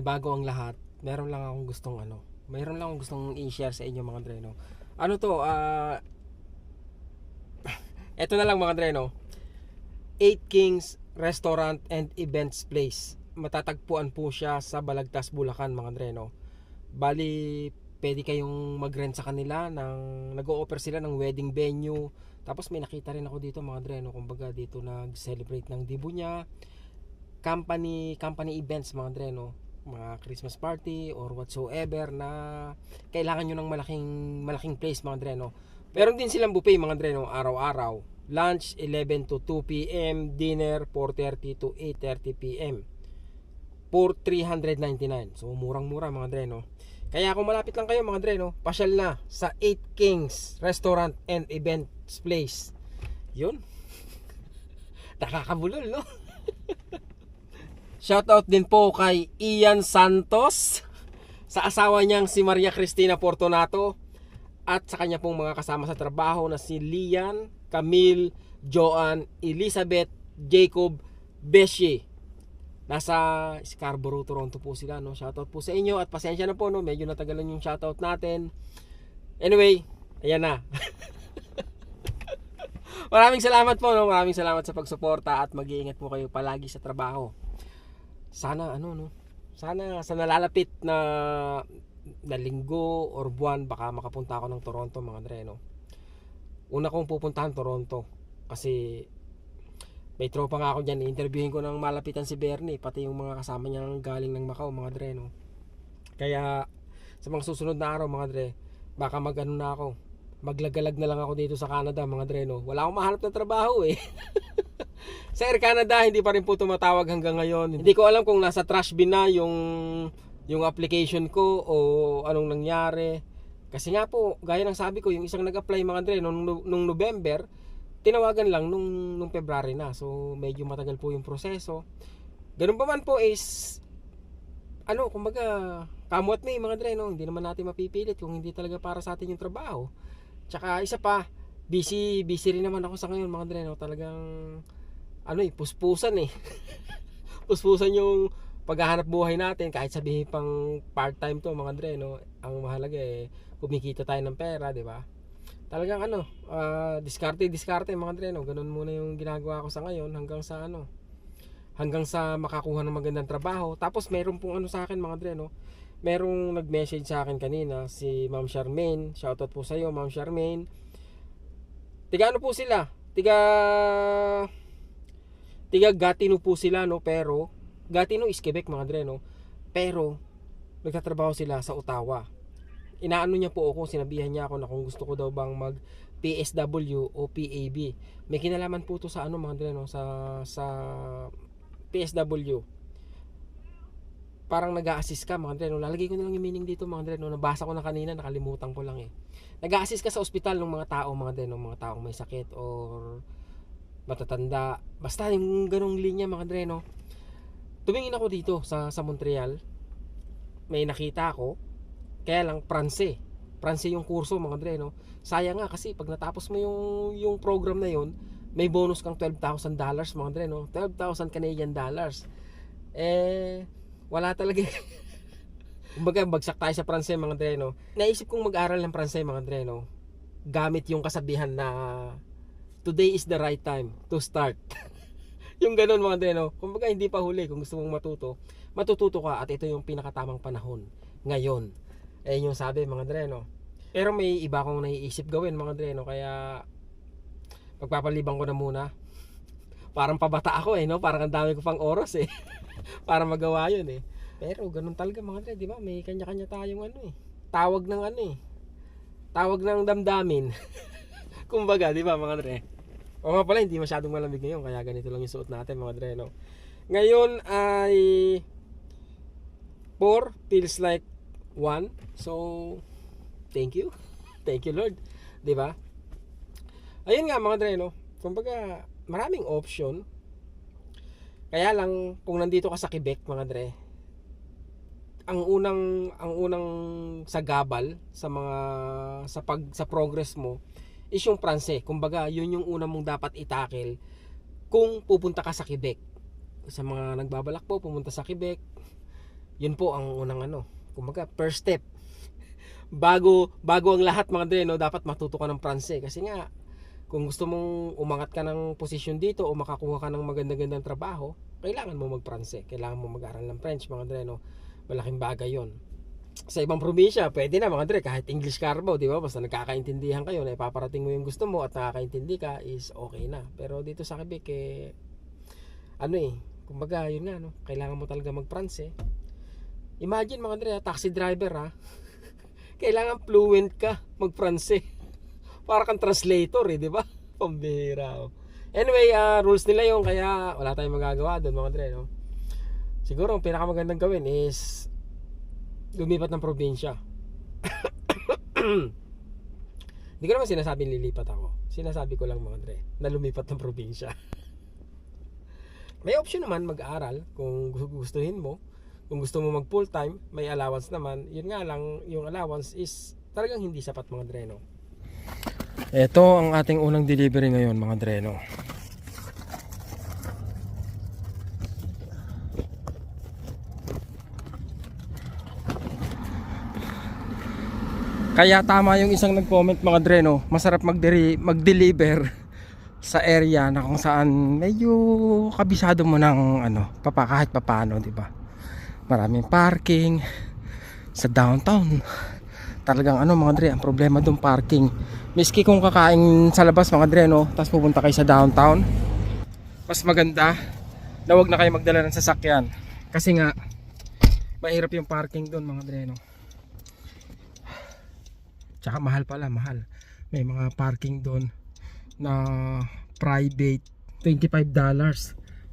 Bago ang lahat, meron lang akong gustong ano, meron lang akong gustong i-share sa inyo mga Dre, no. Ano to, ah Ito na lang mga Dre, no. 8 Kings Restaurant and Events Place. Matatagpuan po siya sa Balagtas, Bulacan mga Dre, no. Bali, pwede kayong mag-rent sa kanila ng nag-o-offer sila ng wedding venue. Tapos may nakita rin ako dito mga Dre, no. Kumbaga dito nag-celebrate ng dibu niya company company events mga Dre no mga Christmas party or whatsoever na kailangan nyo ng malaking malaking place mga Dre no? Meron din silang buffet mga Dre no? Araw-araw. Lunch 11 to 2 p.m. dinner 4.30 to 8.30 p.m. for 399 so murang-mura mga Dre no? Kaya kung malapit lang kayo mga Dre no? Pasyal na sa 8 Kings Restaurant and Events Place. Yun. Nakakabulol no Shoutout din po kay Ian Santos sa asawa niyang si Maria Cristina Fortunato at sa kanya pong mga kasama sa trabaho na si Lian, Camille, Joan, Elizabeth, Jacob, Beshi. Nasa Scarborough, Toronto po sila. No? Shoutout po sa inyo at pasensya na po. No? Medyo natagalan yung shoutout natin. Anyway, ayan na. Maraming salamat po. No? Maraming salamat sa pagsuporta at mag-iingat po kayo palagi sa trabaho sana ano no? Sana sa nalalapit na na linggo or buwan baka makapunta ako ng Toronto mga Dre no? Una kong pupuntahan Toronto. Kasi may tropa nga ako dyan. Interviewin ko ng malapitan si Bernie pati yung mga kasama niya galing ng Macau mga Dre no? Kaya sa mga susunod na araw mga Dre baka mag ano na ako. Maglagalag na lang ako dito sa Canada mga Dre no? Wala akong mahanap ng trabaho eh sa Air Canada hindi pa rin po tumatawag hanggang ngayon. Hindi ko alam kung nasa trash bin na yung yung application ko o anong nangyari. Kasi nga po, gaya ng sabi ko, yung isang nag-apply mga Dre nung, nung November, tinawagan lang nung, nung February na. So, medyo matagal po yung proseso. Ganun pa man po is, ano, kumbaga, kamot may mga Dre, no? Hindi naman natin mapipilit kung hindi talaga para sa atin yung trabaho. Tsaka, isa pa, busy, busy rin naman ako sa ngayon mga Dre, no? Talagang, ano eh, puspusan eh. puspusan yung paghahanap buhay natin kahit sabihin pang part-time to mga Dre, no? Ang mahalaga eh kumikita tayo ng pera, di ba? Talagang ano, uh, diskarte, diskarte mga Dre, no? Ganun muna yung ginagawa ko sa ngayon hanggang sa ano, hanggang sa makakuha ng magandang trabaho. Tapos meron pong ano sa akin mga Dre, no? Merong nag-message sa akin kanina si Ma'am Charmaine. Shoutout po sa iyo, Ma'am Charmaine. Tiga ano po sila? Tiga tiga Gatineau po sila no? Pero Gatineau is Quebec mga dre no? Pero nagtatrabaho sila sa Ottawa. Inaano niya po ako sinabihan niya ako na kung gusto ko daw bang mag PSW o PAB may kinalaman po to sa ano mga dre no? Sa sa PSW parang nag-a-assist ka mga dre no? Lalagay ko na lang yung meaning dito mga dre no? Nabasa ko na kanina nakalimutan ko lang eh. Nag-a-assist ka sa ospital ng mga tao mga dre no? Mga taong may sakit or matatanda. Basta yung ganong linya mga dre, no? Tumingin ako dito sa, sa Montreal. May nakita ako. Kaya lang, Pranse. Pranse yung kurso mga dre, no? Sayang nga kasi pag natapos mo yung, yung program na yon may bonus kang $12,000 dollars mga dre, no? 12,000 Canadian dollars. Eh, wala talaga. Kumbaga, bagsak tayo sa Pranse mga dre, no? Naisip kong mag-aral ng Pranse mga dre, no? Gamit yung kasabihan na today is the right time to start. yung ganun mga dre, no? Kumbaga hindi pa huli kung gusto mong matuto. Matututo ka at ito yung pinakatamang panahon. Ngayon. Eh yung sabi mga dre, no? Pero may iba akong naiisip gawin mga dre, no? Kaya pagpapalibang ko na muna. Parang pabata ako eh, no? Parang ang dami ko pang oras eh. Para magawa yun eh. Pero ganun talaga mga dre, di ba? May kanya-kanya tayong ano eh. Tawag ng ano eh. Tawag ng damdamin. Kumbaga, di ba mga dre? O nga pala, hindi masyadong malamig ngayon, kaya ganito lang yung suot natin mga dre, no? Ngayon ay 4 feels like 1. So, thank you. thank you Lord. Di ba? Ayun nga mga dre, no? Kumbaga, maraming option. Kaya lang, kung nandito ka sa Quebec, mga dre, ang unang ang unang sagabal sa mga sa pag sa progress mo is yung Pranse. Kumbaga, yun yung una mong dapat itakil kung pupunta ka sa Quebec. Sa mga nagbabalak po, pumunta sa Quebec. Yun po ang unang ano, kumbaga first step. Bago bago ang lahat mga dre, no, dapat matuto ka ng Pranse kasi nga kung gusto mong umangat ka ng posisyon dito o makakuha ka ng maganda-gandang trabaho, kailangan mo mag-Pranse. Kailangan mo mag-aral ng French, mga dre, no. Malaking bagay 'yon. Sa ibang probinsya, pwede na mga dre, kahit English Carbo, di ba? Basta nagkakaintindihan kayo, na ipaparating mo yung gusto mo at nakakaintindi ka, is okay na. Pero dito sa Quebec, eh, ano eh, kumbaga, yun nga, no, kailangan mo talaga mag-Pranse. Imagine mga dre, taxi driver ha, kailangan fluent ka mag-Pranse. Para kang translator eh, di ba? Pambihira. oh. Anyway, ah, rules nila yung kaya wala tayong magagawa doon mga dre, no? Siguro ang pinakamagandang gawin is lumipat ng probinsya. Hindi ko naman sinasabing lilipat ako. Sinasabi ko lang mga dre, na lumipat ng probinsya. May option naman mag-aral kung gu- gustuhin mo. Kung gusto mo mag full time, may allowance naman. Yun nga lang, yung allowance is talagang hindi sapat mga dreno. Ito ang ating unang delivery ngayon mga dreno. Kaya tama yung isang nag-comment mga dreno, masarap mag-deli- mag-deliver sa area na kung saan medyo kabisado mo ng ano, papa kahit papaano, 'di ba? Maraming parking sa downtown. Talagang ano mga dre, ang problema doon parking. Miski kung kakain sa labas mga dre no, tapos pupunta kayo sa downtown, mas maganda na wag na kayo magdala ng sasakyan. Kasi nga mahirap yung parking doon mga dre no. Tsaka mahal pala, mahal. May mga parking doon na private $25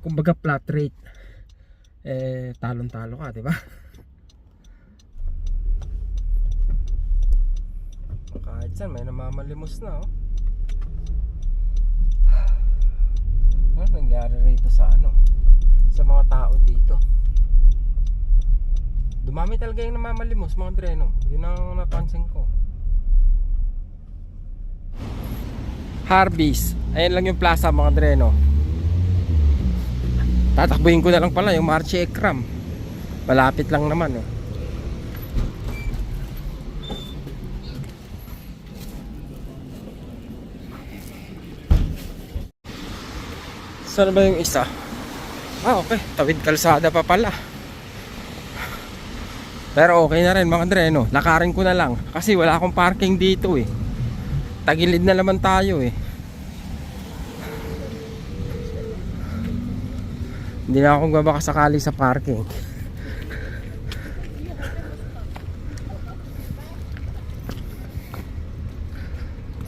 kumbaga flat rate. Eh talon talo ka di ba? Kahit saan may namamalimos na oh. Ano nangyari rito sa ano? Sa mga tao dito? Dumami talaga yung namamalimos mga dreno. Yun ang napansin ko Harvey's. Ayan lang yung plaza mga dreno. Tatakbuhin ko na lang pala yung Marche Ekram. Malapit lang naman eh. Saan ba yung isa? Ah, okay. Tawid kalsada pa pala. Pero okay na rin mga dreno. Lakarin ko na lang. Kasi wala akong parking dito eh. Tagilid na naman tayo eh. Hindi na akong babakasakali sa parking.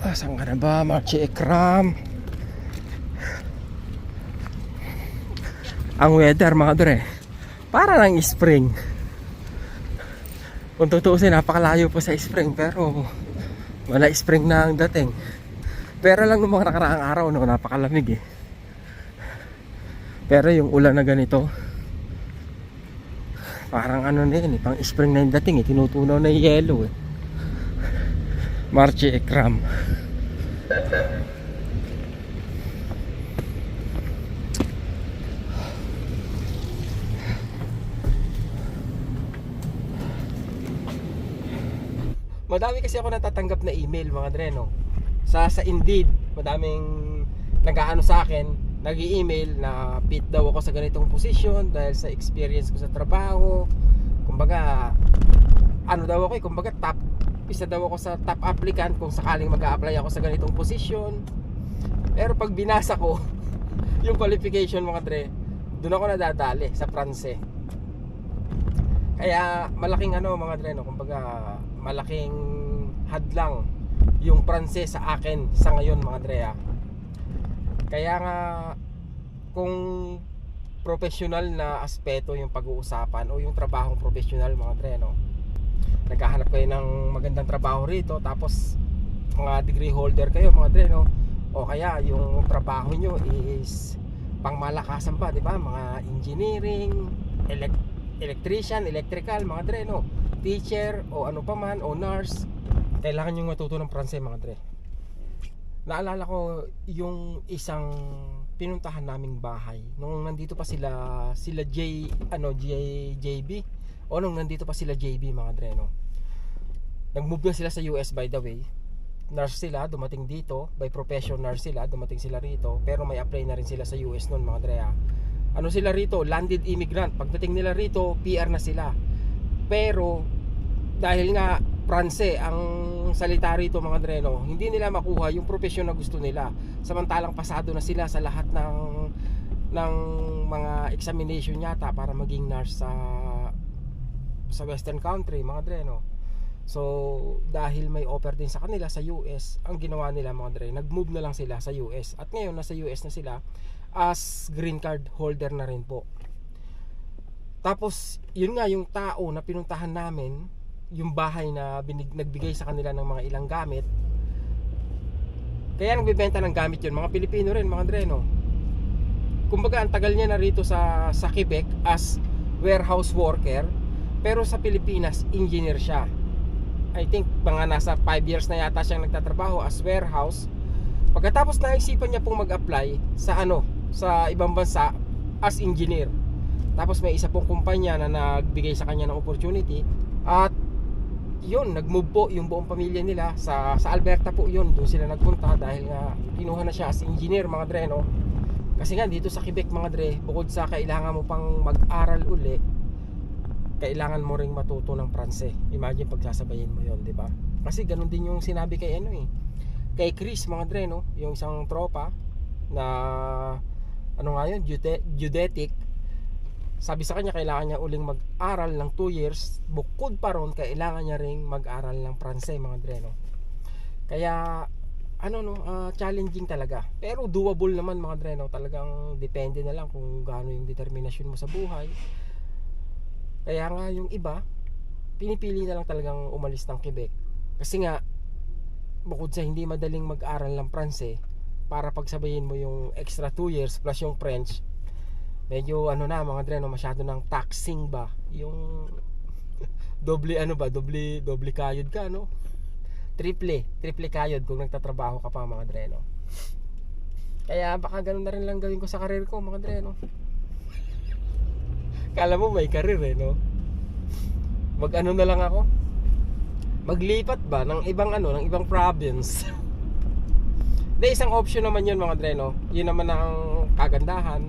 Ah, saan ka na ba? Marchi Ekram. Ang weather mga dre. Para lang spring. Kung tutuusin, napakalayo po sa spring pero wala spring na ang dating. Pero lang nung mga nakaraang araw no, napakalamig eh. Pero yung ulan na ganito, parang ano na yun eh, pang spring na yung dating eh, tinutunaw na yung yellow eh. Marche Ekram. Madami kasi ako natatanggap na email mga dreno. Sa sa Indeed, madaming nag-aano sa akin, nag-email na fit daw ako sa ganitong posisyon dahil sa experience ko sa trabaho. Kumbaga ano daw ako, eh, kumbaga top isa daw ako sa top applicant kung sakaling mag-a-apply ako sa ganitong posisyon. Pero pag binasa ko yung qualification mga dre, doon ako nadadali sa Pranse. Kaya malaking ano mga dre, no? kumbaga malaking hadlang yung Pranses sa akin sa ngayon mga dre. Kaya nga kung professional na aspeto yung pag-uusapan o yung trabahong professional mga dre, no? Naghahanap kayo ng magandang trabaho rito tapos mga degree holder kayo mga dre, no? O kaya yung trabaho nyo is pangmalakasan pa, di ba? Mga engineering, elect electrician, electrical, mga dre, no? Teacher, o ano pa man, o nurse. Kailangan nyo matuto ng Pranse, mga dre. Naalala ko yung isang pinuntahan naming bahay nung nandito pa sila sila J ano J JB O nung nandito pa sila JB mga Dre, no? Nag-move na sila sa US by the way. Nurse sila, dumating dito. By profession nurse sila, dumating sila rito. Pero may apply na rin sila sa US noon mga Dre. ah. Ano sila rito? Landed immigrant. Pagdating nila rito, PR na sila. Pero dahil nga Pranse ang salita rito mga dreno, hindi nila makuha yung profesyon na gusto nila. Samantalang pasado na sila sa lahat ng ng mga examination yata para maging nurse sa sa western country mga dreno. So dahil may offer din sa kanila sa US, ang ginawa nila mga dre, nag-move na lang sila sa US. At ngayon nasa US na sila as green card holder na rin po. Tapos, yun nga yung tao na pinuntahan namin, yung bahay na binig, nagbigay sa kanila ng mga ilang gamit. Kaya nagbebenta ng gamit yun, mga Pilipino rin, mga dreno. Kumbaga, ang tagal niya na rito sa, sa Quebec as warehouse worker, pero sa Pilipinas, engineer siya. I think mga nasa 5 years na yata siyang nagtatrabaho as warehouse. Pagkatapos naisipan niya pong mag-apply sa ano, sa ibang bansa as engineer. Tapos may isa pong kumpanya na nagbigay sa kanya ng opportunity at yun, nag-move po yung buong pamilya nila sa sa Alberta po yun. Doon sila nagpunta dahil nga kinuha na siya as engineer mga dre no. Kasi nga dito sa Quebec mga dre, bukod sa kailangan mo pang mag-aral uli, kailangan mo ring matuto ng Pranse. Imagine pagsasabayin mo yon, 'di ba? Kasi ganun din yung sinabi kay ano eh. Kay Chris mga dre no, yung isang tropa na ano nga yun, Jude- Judetic. Sabi sa kanya kailangan niya uling mag-aral ng 2 years. Bukod pa ron kailangan niya ring mag-aral ng Pranse mga dre no kaya ano no ah, challenging talaga. Pero doable naman mga dre no talagang depende na lang kung gaano yung determinasyon mo sa buhay. Kaya nga yung iba pinipili na lang talagang umalis ng Quebec. Kasi nga bukod sa hindi madaling mag-aral ng Pranse para pagsabayin mo yung extra 2 years plus yung French medyo ano na mga dre no masyado ng taxing ba? Yung doble ano ba doble doble kayod ka no? Triple triple kayod kung nagtatrabaho ka pa mga dre no? Kaya baka ganun na rin lang gawin ko sa karir ko mga dre no? Kala mo may karir eh no? Mag ano na lang ako? Maglipat ba ng ibang ano ng ibang province De isang option naman yun mga dre no yun naman ang kagandahan.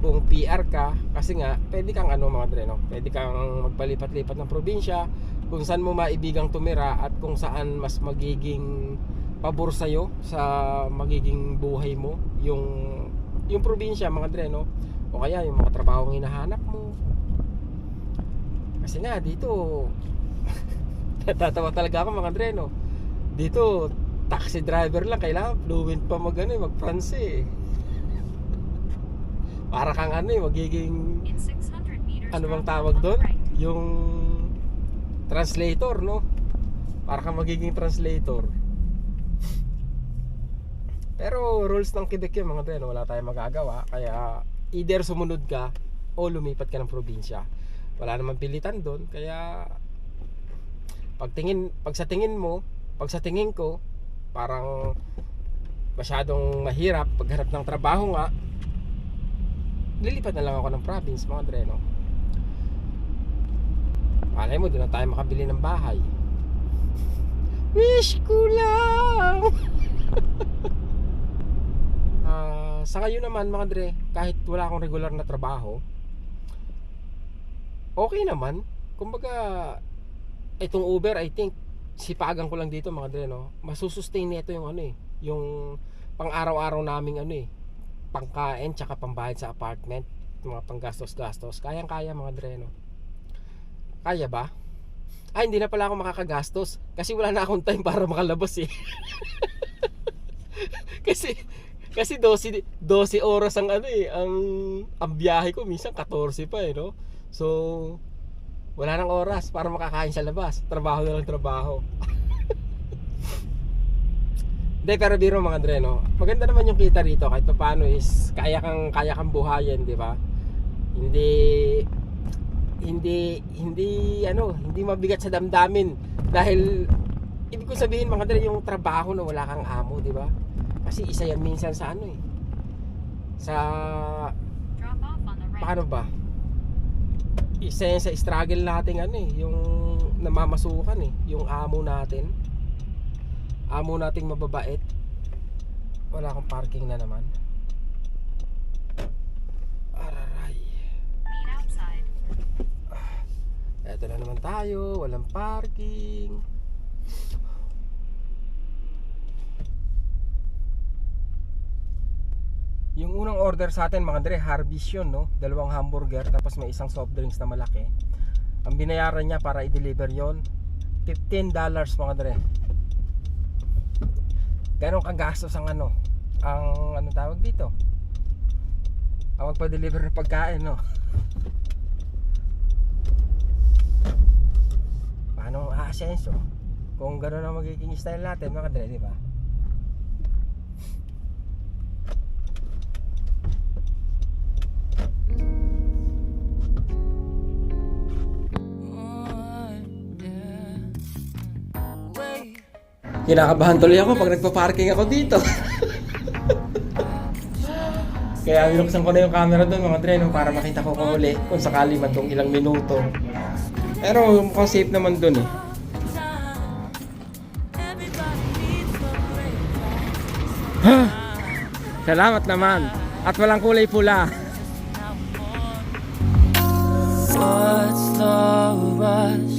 Kung PR ka. Kasi nga pwede kang ano mga dre no pwede kang magpalipat-lipat ng probinsya kung saan mo maibigang tumira at kung saan mas magiging pabor sa'yo sa magiging buhay mo yung yung probinsya mga dre no o kaya yung mga trabaho hinahanap mo. Kasi nga dito natatawa talaga ako mga dre no dito taxi driver lang kailangan fluent pa mag ano, mag France eh. para kang ano eh, magiging In 600 meters ano bang tawag doon? Yung translator, no? Para kang magiging translator. Pero rules ng Quebec yun mga dre, no? wala tayong magagawa. Kaya either sumunod ka o lumipat ka ng probinsya. Wala naman pilitan doon. Kaya pagtingin, pag sa tingin mo, pag sa tingin ko, parang masyadong mahirap pagharap ng trabaho nga, lilipat na lang ako ng province mga dre, no? Malay mo, doon na tayo makabili ng bahay. Wish ko lang! Ah, sa ngayon naman mga dre, kahit wala akong regular na trabaho, okay naman. Kumbaga, itong Uber, I think, sipagan ko lang dito mga dre, no? Masusustain nito yung ano eh, yung pang araw-araw naming ano eh, pangkain tsaka pambayad sa apartment, mga panggastos-gastos. Kayang-kaya mga dre, no? Kaya ba? Ay, hindi na pala ako makakagastos kasi wala na akong time para makalabas eh. kasi kasi 12 12 oras ang ano eh, ang ang biyahe ko minsan 14 pa eh, no. So wala nang oras para makakain sa labas. Trabaho na lang trabaho. Hindi, pero biro mga dre, no? Maganda naman yung kita rito kahit pa paano is kaya kang kaya kang buhayin, di ba? Hindi hindi hindi ano, hindi mabigat sa damdamin dahil ibig ko sabihin mga dre yung trabaho na wala kang amo, di ba? Kasi isa yan minsan sa ano eh. Sa Drop off on the right. paano ba? Isa yan sa struggle natin ano eh, yung namamasukan eh, yung amo natin. Amo nating mababait. Wala akong parking na naman. Araray. Meet outside. Eto na naman tayo, walang parking. Yung unang order sa atin mga Dre, Harvest yun, no? Dalawang hamburger, tapos may isang soft drinks na malaki. Ang binayaran niya para i-deliver yon $15 mga Dre. Ganon kagastos ang ano? Ang ano tawag dito? Ang magpa-deliver ng pagkain, no? paano aasenso kung gano'n ang magiging style natin mga dre, di ba? Kinakabahan tuloy ako pag nagpa-parking ako dito. Kaya binuksan ko na yung camera doon mga dre no, para makita ko kung uli kung sakali man tong ilang minuto. Pero mukhang safe naman doon eh. Salamat naman. At walang kulay pula. What's the rush?